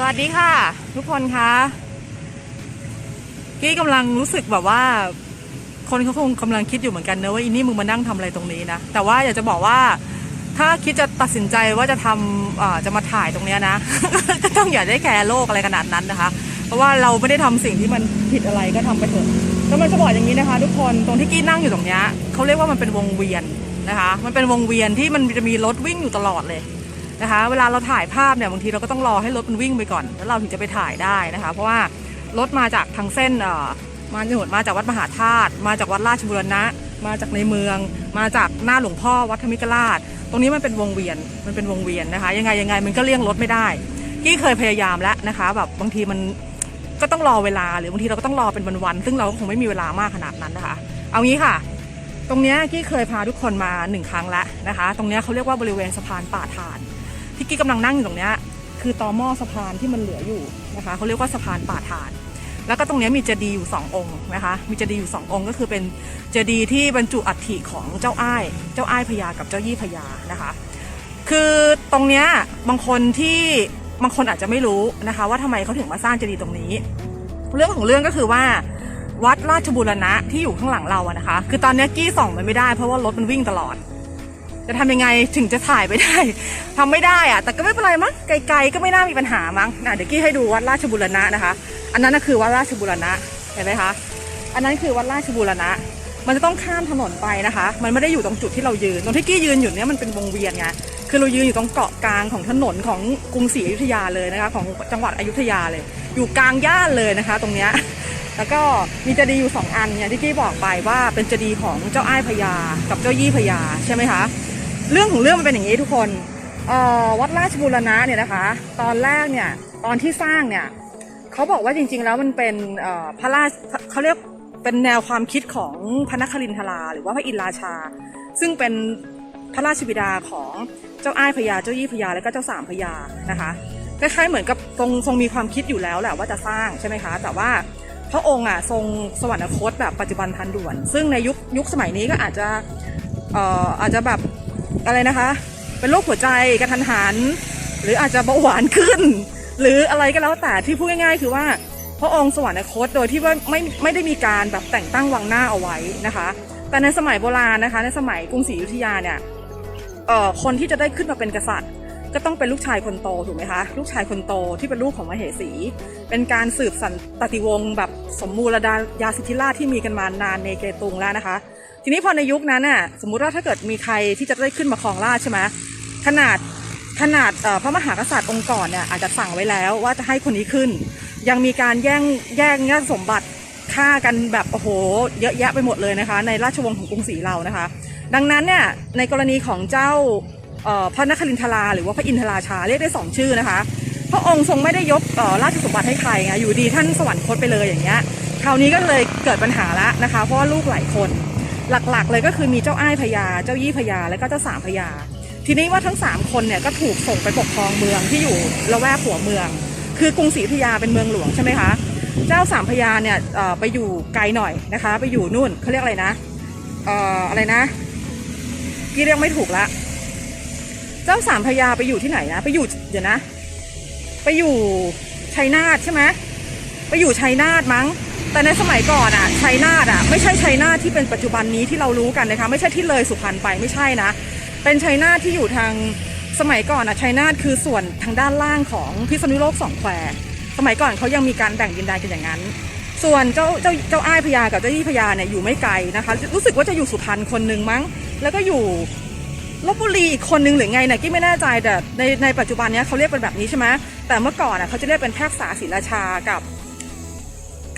สวัสดีค่ะ ทุกคนคะกี้กำลังรู้สึกแบบว่า คนเขาคงกำลังคิดอยู่เหมือนกันนะว่าอีนี่มึงมานั่งทำอะไรตรงนี้นะ แต่ว่าอยากจะบอกว่า ถ้าคิดจะตัดสินใจว่าจะทำอ่าจะมาถ่ายตรงเนี้ยนะ ก็ต้องอย่าได้แคร์โลกอะไรขนาดนั้นนะคะ เพราะว่าเราไม่ได้ทำสิ่งที่มันผิดอะไรก็ทำไปเถอะแล้วมันจะบอกอย่างนี้นะคะ ทุกคนตรงที่กี้นั่งอยู่ตรงเนี้ยเขาเรียกว่ามันเป็นวงเวียนนะคะ มันเป็นวงเวียนที่มันจะมีรถวิ่งอยู่ตลอดเลย นะคะ เวลาเราถ่ายภาพเนี่ยบางทีเราก็ต้องรอให้รถมันวิ่งไปก่อน แล้วเราถึงจะไปถ่ายได้นะคะ เพราะว่ารถมาจากทางเส้นเอ่อมาหนุนมาจากวัดมหาธาตุมาจากวัดราชบุรณะ มาจากในเมือง มาจากหน้าหลวงพ่อวัดธรรมิกราช ตรงนี้มันเป็นวงเวียนมันเป็นวงเวียนนะคะ ยังไงยังไงมันก็เลี่ยงรถไม่ได้กี้เคยพยายามแล้วนะคะ แบบบางทีมันก็ต้องรอเวลาหรือบางทีเราก็ต้องรอเป็นวันๆซึ่งเราก็คงไม่มีเวลามากขนาดนั้นนะคะ เอางี้ค่ะ ตรงนี้กี้เคยพาทุกคนมาหนึ่งครั้งแล้วนะคะ ตรงนี้เขาเรียกว่าบริเวณสะพานป่าฐาน ที่กี้กำลังนั่งอยู่ตรงเนี้ยคือตอหม้อสะพานที่มันเหลืออยู่นะคะเขาเรียกว่าสะพานป่าฐาน แล้วก็ตรงเนี้ยมีเจดีย์อยู่สององค์นะคะมีเจดีย์อยู่สององค์ก็คือเป็นเจดีย์ที่บรรจุอัฐิของเจ้าอ้าย เจ้าอ้ายพญากับเจ้ายี่พญานะคะ คือตรงเนี้ยบางคนที่บางคนอาจจะไม่รู้นะคะ ว่าทำไมเขาถึงมาสร้างเจดีย์ตรงนี้ เรื่องของเรื่องก็คือว่าวัดราชบูรณะที่อยู่ข้างหลังเราอะนะคะ คือตอนเนี้ยกี้ส่องมันไม่ได้เพราะว่ารถมันวิ่งตลอด จะทำยังไงถึงจะถ่ายไปได้ทำไม่ได้อะแต่ก็ไม่เป็นไรมั้งไกลๆก็ไม่น่ามีปัญหามั้งนะเดี๋ยวกี้ให้ดูวัดราชบุรณะนะคะ อันนั้นน่ะคือวัดราชบุรณะเห็นไหมคะ อันนั้นคือวัดราชบุรณะ มันจะต้องข้ามถนนไปนะคะ มันไม่ได้อยู่ตรงจุดที่เรายืนตรงที่กี้ยืนอยู่เนี่ยมันเป็นวงเวียนไงคือเรายืนอยู่ตรงเกาะกลางของถนนของกรุงศรีอยุธยาเลยนะคะ ของจังหวัดอยุธยาเลย อยู่กลางย่านเลยนะคะ ตรงเนี้ยแล้วก็มีเจดีย์อยู่สองอันเนี่ยที่กี้บอกไปว่าเป็นเจดีย์ของเจ้าอ้ายพญากับเจ้ายี่พญาใช่ไหมคะ เรื่องของเรื่องมันเป็นอย่างนี้ทุกคนวัดราชบูรณะเนี่ยนะคะ ตอนแรกเนี่ยตอนที่สร้างเนี่ยเขาบอกว่าจริง ๆ แล้วมันเป็นพระราชเขาเรียกเป็นแนวความคิดของพระนครินทราหรือว่าพระอินทราชา ซึ่งเป็นพระราชบิดาของเจ้าอ้ายพญาเจ้ายี่พญาและก็เจ้าสามพญานะคะคล้ายๆเหมือนกับทรงทรงมีความคิดอยู่แล้วแหละว่าจะสร้างใช่ไหมคะ แต่ว่าพระองค์อะทรงสวรรคตแบบปัจจุบันทันด่วน ซึ่งในยุคยุคสมัยนี้ก็อาจจะอาจจะแบบ อะไรนะคะ เป็นโรคหัวใจกระทันหัน หรืออาจจะเบาหวานขึ้น หรืออะไรก็แล้วแต่ที่พูดง่ายๆ คือว่าพระองค์สวรรคตโดยที่ว่าไม่ไม่ได้มีการแบบแต่งตั้งวังหน้าเอาไว้นะคะ แต่ในสมัยโบราณนะคะ ในสมัยกรุงศรีอยุธยาเนี่ยเอ่อคนที่จะได้ขึ้นมาเป็นกษัตริย์ ก็ต้องเป็นลูกชายคนโตถูกไหมคะ ลูกชายคนโตที่เป็นลูกของมเหสี เป็นการสืบสันตติวงศ์แบบสมมูลดายาสิทธิราชที่มีกันมานานในเกตุงแล้วนะคะ ทีนี้พอในยุคนั้นน่ะสมมุติว่าถ้าเกิดมีใครที่จะได้ขึ้นมาครองราชใช่ไหมขนาดขนาดพระมหากษัตริย์องค์ก่อนเนี่ยอาจจะสั่งไว้แล้วว่าจะให้คนนี้ขึ้น ยังมีการแย่งแย่งแย่งสมบัติฆ่ากันแบบโอ้โห เยอะแยะไปหมดเลยนะคะ ในราชวงศ์ของกรุงศรีเรานะคะ ดังนั้นเนี่ยในกรณีของเจ้าพระนครินทราหรือว่าพระอินทราชาเรียกได้สองชื่อนะคะพระองค์ทรงไม่ได้ยกราชสมบัติให้ใครไงอยู่ดีท่านสวรรคตไปเลยอย่างเงี้ยคราวนี้ก็เลยเกิดปัญหาละนะคะ เพราะว่าลูกหลายคน หลักๆ เลยก็คือมีเจ้าอ้ายพญาเจ้ายี่พญาและก็เจ้าสามพญาทีนี้ว่าทั้งสามคนเนี่ยก็ถูกส่งไปปกครองเมืองที่อยู่ละแวกหัวเมือง คือกรุงศรีอยุธยาเป็นเมืองหลวงใช่ไหมคะเจ้าสามพญาเนี่ยไปอยู่ไกลหน่อยนะคะ ไปอยู่นู่นเขาเรียกอะไรนะเอ่ออะไรนะพี่เรียกไม่ถูกละ เจ้าสามพญาไปอยู่ที่ไหนนะ ไปอยู่เดี๋ยวนะ ไปอยู่ชัยนาทใช่ไหม ไปอยู่ชัยนาทมั้ง แต่ในสมัยก่อนอะชัยนาทอะไม่ใช่ชัยนาทที่เป็นปัจจุบันนี้ที่เรารู้กันนะคะ ไม่ใช่ที่เลยสุพรรณไปไม่ใช่นะ เป็นชัยนาทที่อยู่ทางสมัยก่อนอะชัยนาทคือส่วนทางด้านล่างของพิษณุโลกสองแควสมัยก่อนเขายังมีการแบ่งดินแดนกันอย่างนั้น ส่วนเจ้าเจ้าเจ้าอ้ายพญากับเจ้ายี่พญาเนี่ยอยู่ไม่ไกลนะคะ รู้สึกว่าจะอยู่สุพรรณคนหนึ่งมั้ง แล้วก็อยู่ลบบุรีอีกคนนึงหรือไงเนี่ยกี้ไม่แน่ใจแต่ในในปัจจุบันเนี้ยเขาเรียกเป็นแบบนี้ใช่ไหมแต่เมื่อก่อนอะเขาจะเรียกเป็นแพทย์สาศิราชากับ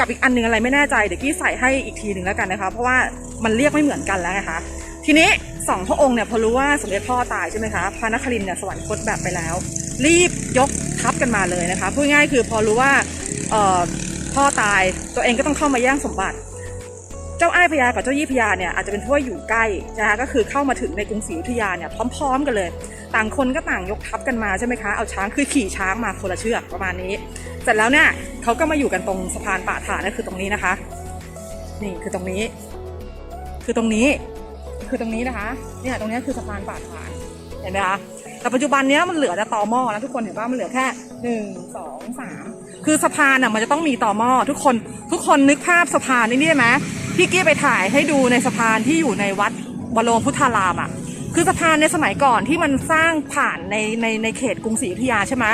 กับอีกอันหนึงอะไรไม่แน่ใจเดี๋ยวกี้ใส่ให้อีกทีหนึ่งแล้วกันนะคะ เพราะว่ามันเรียกไม่เหมือนกันแล้วนะคะ ทีนี้สองพระองค์เนี่ยพอรู้ว่าสมเด็จพ่อตายใช่ไหมคะพระนครินเนี่ยสวรรคตแบบไปแล้ว รีบยกทัพกันมาเลยนะคะพูดง่ายคือพอรู้ว่าเอ่อพ่อตายตัวเองก็ต้องเข้ามาแย่งสมบัติ เจ้าอ้ายพญากับเจ้ายี่พญาเนี่ยอาจจะเป็นเพราะว่าอยู่ใกล้นะคะก็คือเข้ามาถึงในกรุงศรีอยุธยาเนี่ยพร้อมๆกันเลย ต่างคนก็ต่างยกทัพกันมาใช่ไหมคะเอาช้างคือขี่ช้างมาคนละเชือกประมาณนี้ เสร็จแล้วเนี่ยเขาก็มาอยู่กันตรงสะพานป่าฐานนั่นคือตรงนี้นะคะ นี่คือตรงนี้ คือตรงนี้ คือตรงนี้นะคะ เนี่ยตรงนี้คือสะพานป่าฐานเห็นไหมคะแต่ปัจจุบันเนี้ยมันเหลือแต่ตอหม้อแล้วทุกคนเห็นว่ามันเหลือแค่หนึ่งสองสามคือสะพานอะมันจะต้องมีตอหม้อทุกคนทุกคนนึกภาพสะพานนี่ได้ไหมพี่กี้ไปถ่ายให้ดูในสะพานที่อยู่ในวัดบรมพุทธารามอะคือสะพานในสมัยก่อนที่มันสร้างผ่านในในในเขตกรุงศรีอยุธยาใช่ไหม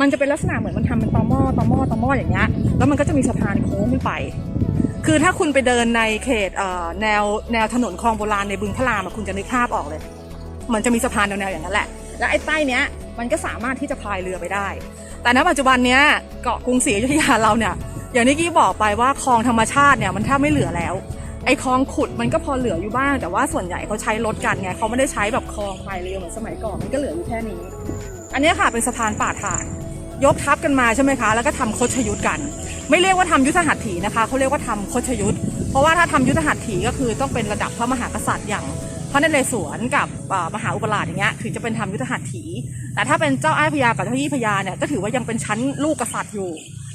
มันจะเป็นลักษณะเหมือนมันทำเป็นตอหม้อตอหม้อตอหม้ออย่างเงี้ยแล้วมันก็จะมีสะพานโค้งขึ้นไป คือถ้าคุณไปเดินในเขตเแนวแนวถนนคลองโบราณในบึงพระรามคุณจะนึกภาพออกเลย มันจะมีสะพานแนวๆอย่างนั้นแหละ แล้วไอ้ใต้เนี้ยมันก็สามารถที่จะพายเรือไปได้ แต่ณปัจจุบันเนี้ยเกาะกรุงศรีอยุธยาเราเนี่ยอย่างที่กี้บอกไปว่าคลองธรรมชาติเนี่ยมันแทบไม่เหลือแล้วไอ้คลองขุดมันก็พอเหลืออยู่บ้าง แต่ว่าส่วนใหญ่เขาใช้รถกันไงเขาไม่ได้ใช้แบบคลองพายเรือเหมือนสมัยก่อนมันก็เหลืออยู่แค่นี้ อันนี้ค่ะเป็นสะพานป่าถ่าน ยกทับกันมาใช่ไหมคะ แล้วก็ทำคชยุทธกัน ไม่เรียกว่าทำยุทธหัตถีนะคะเขาเรียกว่าทำคชยุทธเพราะว่าถ้าทำยุทธหัตถีก็คือต้องเป็นระดับพระมหากษัตริย์อย่างพระนเรศวรกับมหาอุปราชอย่างเงี้ยถึงจะเป็นทำยุทธหัตถี แต่ถ้าเป็นเจ้าอ้ายพญากับเจ้ายี่พญาเนี่ยก็ถือว่ายังเป็นชั้นลูกกษัตริย์อยู่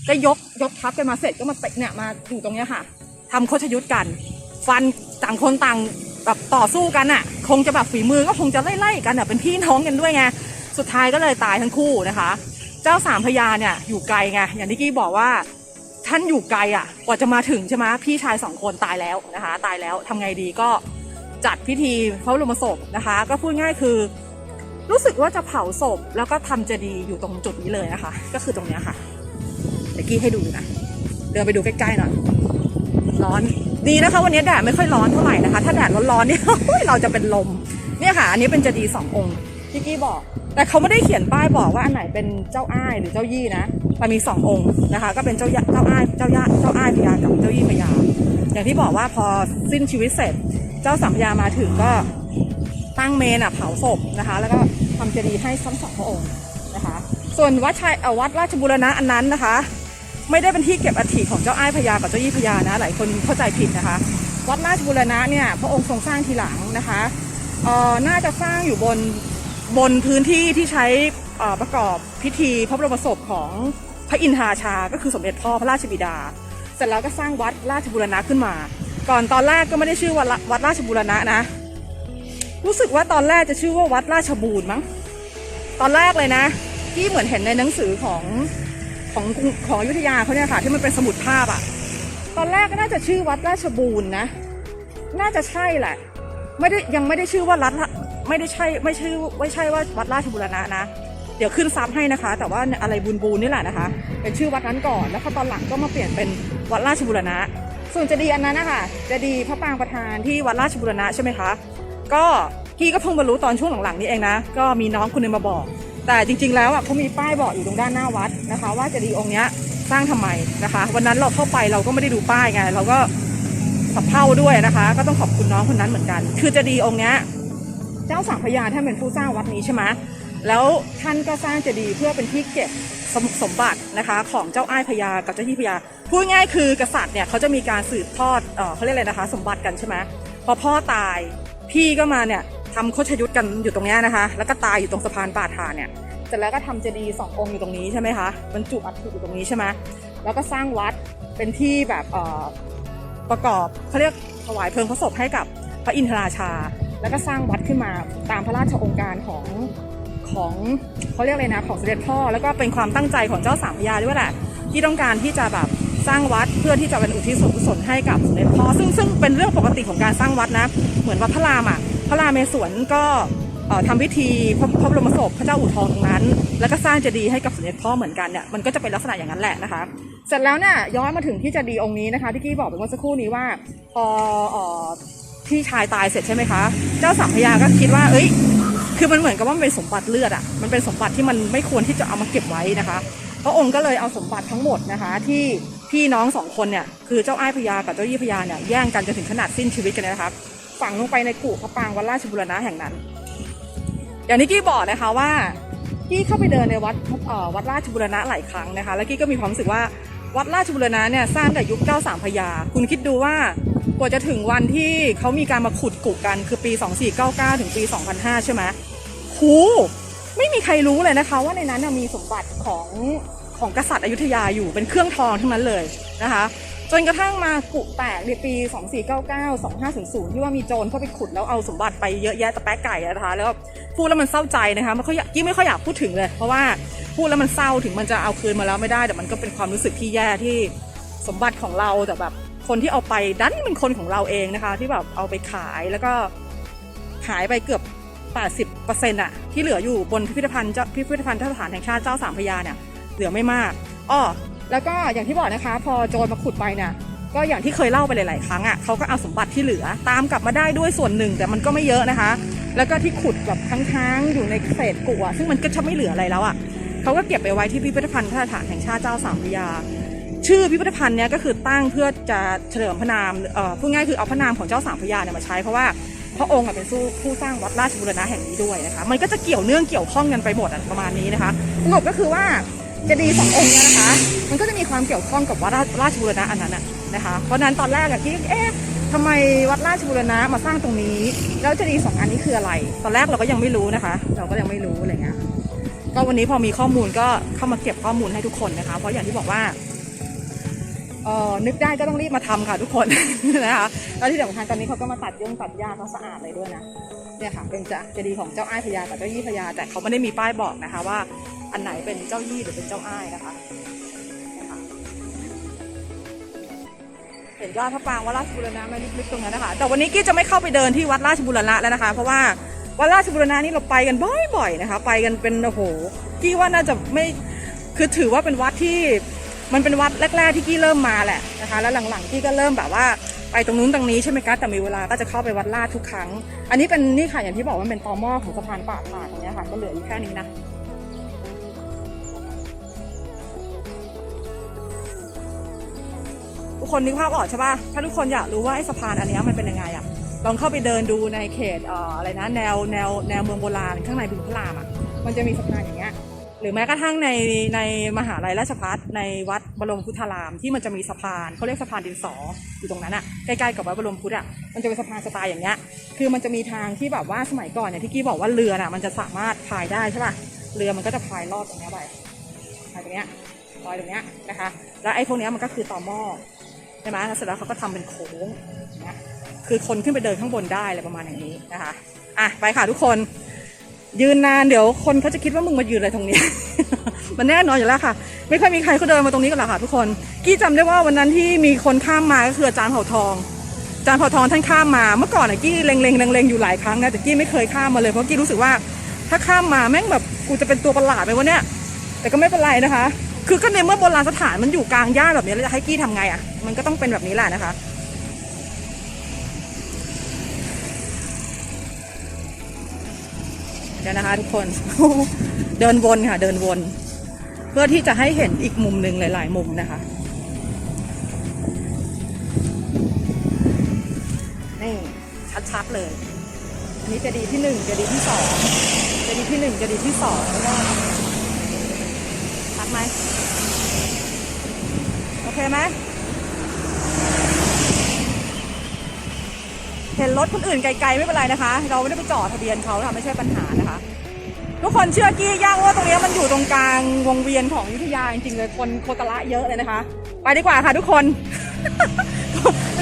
ก็ยกยกทัพกันมาเสร็จก็มาเตะเนี่ยมาอยู่ตรงเนี้ยค่ะทำโคชยุทธกัน ฟันต่างคนต่างแบบต่อสู้กันอะ คงจะแบบฝีมือก็คงจะไล่ๆกันอะเป็นพี่น้องกันด้วยไงสุดท้ายก็เลยตายทั้งคู่นะคะ เจ้าสามพญาเนี่ยอยู่ไกลไงอย่างที่กี้บอกว่าท่านอยู่ไกลอะ กว่าจะมาถึงใช่ไหมพี่ชายสองคนตายแล้วนะคะ ตายแล้วทำไงดีก็จัดพิธีพระบรมศพนะคะ ก็พูดง่ายคือ รู้สึกว่าจะเผาศพแล้วก็ทำเจดีย์อยู่ตรงจุดนี้เลยนะคะ ก็คือตรงเนี้ยค่ะเดี๋ยวกี้ให้ดูนะเดินไปดูใกล้ๆหน่อยร้อนดีนะคะ วันนี้แดดไม่ค่อยร้อนเท่าไหร่นะคะ ถ้าแดดร้อนๆเนี่ยเราจะเป็นลมเนี่ยค่ะ อันนี้เป็นเจดีย์สององค์ที่กี้บอก แต่เขาไม่ได้เขียนป้ายบอกว่าอันไหนเป็นเจ้าอ้ายหรือเจ้ายี่นะแต่มีสององค์นะคะ ก็เป็นเจ้าเจ้าอ้ายเจ้าย่าเจ้าอ้ายพญากับเจ้ายี่พญาอย่างที่บอกว่าพอสิ้นชีวิตเสร็จ เจ้าสามพญามาถึงก็ตั้งเมนอะเผาศพนะคะ แล้วก็ทำเจดีย์ให้ทั้งสองพระองค์นะคะ ส่วนวัดชัยวัดราชบูรณะอันนั้นนะคะ ไม่ได้เป็นที่เก็บอัฐิของเจ้าอ้ายพญากับเจ้ายี่พญานะ หลายคนเข้าใจผิดนะคะ วัดราชบูรณะเนี่ยพระองค์ทรงสร้างทีหลังนะคะเอ่อน่าจะสร้างอยู่บน บนพื้นที่ที่ใช้ประกอบพิธีพระบรมศพของพระอินทราชา ก็คือสมเด็จพ่อพระราชบิดา เสร็จแล้วก็สร้างวัดราชบูรณะขึ้นมา ก่อนตอนแรกก็ไม่ได้ชื่อวัดวัดราชบูรณะนะ รู้สึกว่าตอนแรกจะชื่อว่าวัดราชบูรณ์มั้ง ตอนแรกเลยนะ ที่เหมือนเห็นในหนังสือของของกรุงของยุธยาเขาเนี่ยค่ะ ที่มันเป็นสมุดภาพอะตอนแรกก็น่าจะชื่อวัดราชบูรณ์นะ น่าจะใช่แหละ ไม่ได้ยังไม่ได้ชื่อว่ารัฐ ไม่ได้ใช่ไม่ชื่อไม่ใช่ว่าวัดราชบูรณะนะ เดี๋ยวขึ้นซับให้นะคะ แต่ว่าอะไรบูนบูนนี่แหละนะคะ เป็นชื่อวัดนั้นก่อน แล้วพอตอนหลังก็มาเปลี่ยนเป็นวัดราชบูรณะ ส่วนเจดีย์อันนั้นนะคะเจดีย์พระปางประธานที่วัดราชบูรณะใช่ไหมคะ ก็กี้ก็เพิ่งมารู้ตอนช่วงหลังๆนี้เองนะ ก็มีน้องคนนึงมาบอก แต่จริง ๆ แล้วอะเขามีป้ายบอกอยู่ตรงด้านหน้าวัดนะคะ ว่าเจดีย์องค์เนี้ยสร้างทำไมนะคะ วันนั้นเราเข้าไปเราก็ไม่ได้ดูป้ายไง เราก็สับเพร่าด้วยนะคะ ก็ต้องขอบคุณน้องคนนั้นเหมือนกัน คือเจดีย์องค์เนี้ย เจ้าสามพญาท่านเป็นผู้สร้างวัดนี้ใช่ไหมแล้วท่านก็สร้างเจดีย์เพื่อเป็นที่เก็บสมสมบัตินะคะของเจ้าอ้ายพญากับเจ้าที่พญาพูดง่ายคือกษัตริย์เนี่ยเขาจะมีการสืบทอดเออเขาเรียกอะไรนะคะ สมบัติกันใช่ไหมพอพ่อตายพี่ก็มาเนี่ยทำโคชยุทธกันอยู่ตรงนี้นะคะ แล้วก็ตายอยู่ตรงสะพานป่าทานเนี่ยเสร็จแล้วก็ทำเจดีย์สององค์อยู่ตรงนี้ใช่ไหมคะบรรจุอัฐิอยู่ตรงนี้ใช่ไหมแล้วก็สร้างวัดเป็นที่แบบประกอบเขาเรียกถวายเพลิงพระศพให้กับพระอินทราชา แล้วก็สร้างวัดขึ้นมาตามพระราชองค์การของของเขาเรียกอะไรนะของเสด็จพ่อ แล้วก็เป็นความตั้งใจของเจ้าสามพยาด้วยแหละที่ต้องการที่จะแบบสร้างวัดเพื่อที่จะเป็นอุทิศส่วนกุศลให้กับสมเด็จพ่อซึ่งซึ่งเป็นเรื่องปกติของการสร้างวัดนะ เหมือนวัดพระรามอะพระรามเมศวรก็เอ่อทำพิธีพระพระบรมศพพระเจ้าอู่ทองตรงนั้น แล้วก็สร้างเจดีย์ให้กับสมเด็จพ่อเหมือนกันเนี่ยมันก็จะเป็นลักษณะอย่างนั้นแหละนะคะ เสร็จแล้วเนี่ยย้อนมาถึงที่เจดีย์องค์นี้นะคะที่กี้บอกไปเมื่อสักครู่นี้ว่าพอ พี่ชายตายเสร็จใช่ไหมคะ เจ้าสามพญาก็คิดว่า เอ้ย คือมันเหมือนกับว่ามันเป็นสมบัติเลือดอะมันเป็นสมบัติที่มันไม่ควรที่จะเอามาเก็บไว้นะคะ พระองค์ก็เลยเอาสมบัติทั้งหมดนะคะ ที่พี่น้องสองคนเนี่ยคือเจ้าอ้ายพญากับเจ้ายี่พญาเนี่ยแย่งกันจนถึงขนาดสิ้นชีวิตกันเลยนะคะฝังลงไปในกุพระปรางวัดราชบุรณะแห่งนั้น อย่างที่กี้บอกนะคะว่ากี้เข้าไปเดินในวัดวัดราชบุรณะหลายครั้งนะคะ แล้วกี้ก็มีความรู้สึกว่า วัดราชบุรณะเนี่ยสร้างแต่ยุคเจ้าสามพญาคุณคิดดูว่ากว่าจะถึงวันที่เขามีการมาขุดกุกกันคือปี 2499 ถึงปี 2005 ใช่ไหมคูไม่มีใครรู้เลยนะคะ ว่าในนั้นมีสมบัติของของกษัตริย์อยุธยาอยู่เป็นเครื่องทองทั้งนั้นเลยนะคะ จนกระทั่งมากุแตกในปี 2499 2500ที่ว่ามีโจรเข้าไปขุดแล้วเอาสมบัติไปเยอะแยะตะแป๊ะไก่นะคะแล้วพูดแล้วมันเศร้าใจนะคะม่ค่อยอยากกี้ไม่ค่อยอยากพูดถึงเลย เพราะว่าพูดแล้วมันเศร้าถึงมันจะเอาคืนมาแล้วไม่ได้ แต่มันก็เป็นความรู้สึกที่แย่ที่สมบัติของเราแต่แบบคนที่เอาไปดันเป็นคนของเราเองนะคะ ที่แบบเอาไปขายแล้วก็หายไปเกือบ 80%อะที่เหลืออยู่บนพิพิธภัณฑ์จ้าพิพิธภัณฑ์สถานแห่งชาติเจ้าสามพระยาเนี่ยเหลือไม่มากอ้อ แล้วก็อย่างที่บอกนะคะ พอโจรมาขุดไปเนี่ยก็อย่างที่เคยเล่าไปหลาย ๆ ครั้งอะเขาก็เอาสมบัติที่เหลือตามกลับมาได้ด้วยส่วนหนึ่ง แต่มันก็ไม่เยอะนะคะ แล้วก็ที่ขุดแบบค้างๆอยู่ในเศษกัวซึ่งมันก็จะไม่เหลืออะไรแล้วอะเขาก็เก็บไปไว้ที่พิพิธภัณฑ์สถานแห่งชาติเจ้าสามพยา ชื่อพิพิธภัณฑ์เนี้ยก็คือตั้งเพื่อจะเฉลิมพระนามเอ่อพูดง่ายคือเอาพระนามของเจ้าสามพยาเนี่ยมาใช้เพราะว่าพระองค์เป็นผู้สร้างวัดราชบูรณะแห่งนี้ด้วยนะคะ มันก็จะเกี่ยวเนื่องเกี่ยวข้องกันไปหมดประมาณนี้นะคะสรุปก็คือว่า เจดีย์สององค์เนี่ยนะคะ มันก็จะมีความเกี่ยวข้องกับวัดราราชบูรณะอันนั้นะนะคะ เพราะนั้นตอนแรกอะที่เอ๊ะทำไมวัดราชบูรณะมาสร้างตรงนี้ แล้วเจดีย์สองอันนี้คืออะไร ตอนแรกเราก็ยังไม่รู้นะคะ เราก็ยังไม่รู้อะไรเงี้ยก็วันนี้พอมีข้อมูลก็เข้ามาเก็บข้อมูลให้ทุกคนนะคะ เพราะอย่างที่บอกว่าเอ่อนึกได้ก็ต้องรีบมาทำค่ะทุกคนนะคะแล้วที่สำคัญตอนนี้เขาก็มาตัดยงตัดหญ้าเขาสะอาดเลยด้วยนะเนี่ยค่ะเป็นจะเจดีของเจ้าอ้ายพญากับเจ้ายี่พญาแต่เขาไม่ได้มีป้ายบอกนะคะว่า อันไหนเป็นเจ้ายี่หรือเป็นเจ้าอ้ายนะคะ เห็นยอดพระปรางวัดราชบุรณะไม่ลึกๆตรงนั้นนะคะ แต่วันนี้กี้จะไม่เข้าไปเดินที่วัดราชบุรณะแล้วนะคะ เพราะว่าวัดราชบุรณะนี่เราไปกันบ่อยๆนะคะ ไปกันเป็นโอ้โหกี้ว่าน่าจะไม่คือถือว่าเป็นวัดที่มันเป็นวัดแรก ๆ ที่กี้เริ่มมาแหละนะคะ แล้วหลังๆกี้ก็เริ่มแบบว่าไปตรงนู้นตรงนี้ใช่ไหมคะแต่มีเวลาก็จะเข้าไปวัดลาดทุกครั้ง อันนี้เป็นนี่ค่ะอย่างที่บอกว่ามันเป็นตอมอของสะพานป่าผ่านตรงนี้ค่ะก็เหลืออยู่แค่นี้นะ ทุกคนนึกภาพออกใช่ป่ะ ถ้าทุกคนอยากรู้ว่าไอ้สะพานอันนี้มันเป็นยังไงอะลองเข้าไปเดินดูในเขตเอ่ออะไรนะแนวแนวแนวเมืองโบราณข้างในบึงพระรามอะมันจะมีสะพานอย่างเงี้ยหรือแม้กระทั่งในในมหาลัยราชภัฏในวัดบรมพุทธารามที่มันจะมีสะพานเขาเรียกสะพานดินสออยู่ตรงนั้นอะใกล้ๆกับวัดบรมพุทธอะมันจะเป็นสะพานสไตล์อย่างเงี้ยคือมันจะมีทางที่แบบว่าสมัยก่อนเนี่ยที่กี้บอกว่าเรือน่ะมันจะสามารถพายได้ใช่ป่ะเรือมันก็จะพายลอดตรงเนี้ยไปพายตรงเนี้ยลอยตรงเนี้ยนะคะ แล้วไอ้พวกเนี้ยมันก็คือต่อหม้อ ช่ไหมแล้วเสร็จแล้วเขาก็ทำเป็นโค้งอย่างเงี้ยคือคนขึ้นไปเดินข้างบนได้อะไรประมาณอย่างนี้นะคะอะไปค่ะทุกคนยืนนานเดี๋ยวคนเขาจะคิดว่ามึงมายืนอะไรตรงนี้ มันแน่นอนอยู่แล้วค่ะ ไม่ค่อยมีใครเขาเดินมาตรงนี้กันหรอกค่ะ ทุกคนกี้จำได้ว่าวันนั้นที่มีคนข้ามมาก็คืออาจารย์เผ่าทองอาจารย์เผ่าทองท่านข้ามมาเมื่อก่อนอะกี้เล็งๆเล็งๆอยู่หลายครั้งนะแต่กี้ไม่เคยข้ามมาเลยเพราะกี้รู้สึกว่า ถ้าข้ามมาแม่งแบบกูจะเป็นตัวประหลาดไปวะเนี่ยแต่ก็ไม่เป็นไรนะคะ คือก็ในเมื่อโบราณสถานมันอยู่กลางหญ้าแบบนี้แล้วจะให้กี้ทำไงอะมันก็ต้องเป็นแบบนี้แหละนะคะ เดี๋ยวนะคะทุกคน เดินวนค่ะ เดินวน เพื่อที่จะให้เห็นอีกมุมหนึ่งหลาย ๆ มุมนะคะนี่ชัดๆเลยอันนี้จะดีย์ที่หนึ่งจะดีย์ที่สองจะดีย์ที่หนึ่งจะดีย์ที่สองแล้วก็ ไหม โอเคไหม เห็นรถคนอื่นไกลๆไม่เป็นไรนะคะ เราไม่ได้ไปจอดทะเบียนเขาค่ะไม่ใช่ปัญหานะคะ ทุกคนเชื่อกี้ย่างว่าตรงนี้มันอยู่ตรงกลางวงเวียนของยุทธยาจริงๆเลยคนโคตรละเยอะเลยนะคะ ไปดีกว่าค่ะทุกคน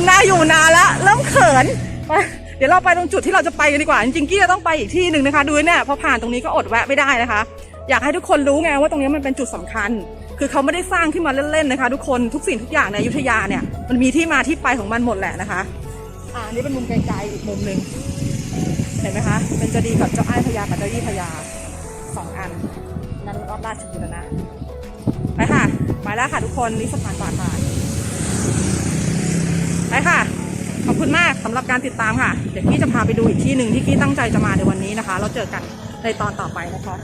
น่าอยู่นานละเริ่มเขินไปเดี๋ยวเราไปตรงจุดที่เราจะไปกันดีกว่า จริงๆกี้จะต้องไปอีกที่หนึ่งนะคะ ดูเนี่ยพอผ่านตรงนี้ก็อดแวะไม่ได้นะคะ อยากให้ทุกคนรู้ไงว่าตรงนี้มันเป็นจุดสำคัญ คือเขาไม่ได้สร้างขึ้นมาเล่นๆนะคะ ทุกคนทุกสิ่งทุกอย่างในอยุธยาเนี่ยมันมีที่มาที่ไปของมันหมดแหละนะคะ อ่านี้เป็นมุมไกลๆอีกมุมหนึ่งเห็นไหมคะเป็นเจดีย์กับเจ้าอ้ายพญากับเจ้ายี่พญาสองอัน นั้นรอบราชบุรณะไปค่ะไปแล้วค่ะทุกคนนี่สะพานป่าทานไปค่ะขอบคุณมากสำหรับการติดตามค่ะ เดี๋ยวกี้จะพาไปดูอีกที่หนึ่งที่กี้ตั้งใจจะมาในวันนี้นะคะ เราเจอกันในตอนต่อไปนะคะ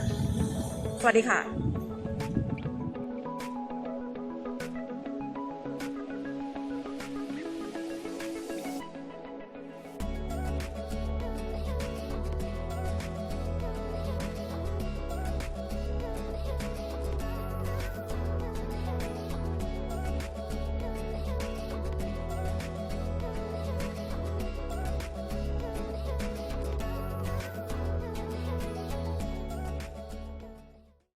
สวัสดีค่ะ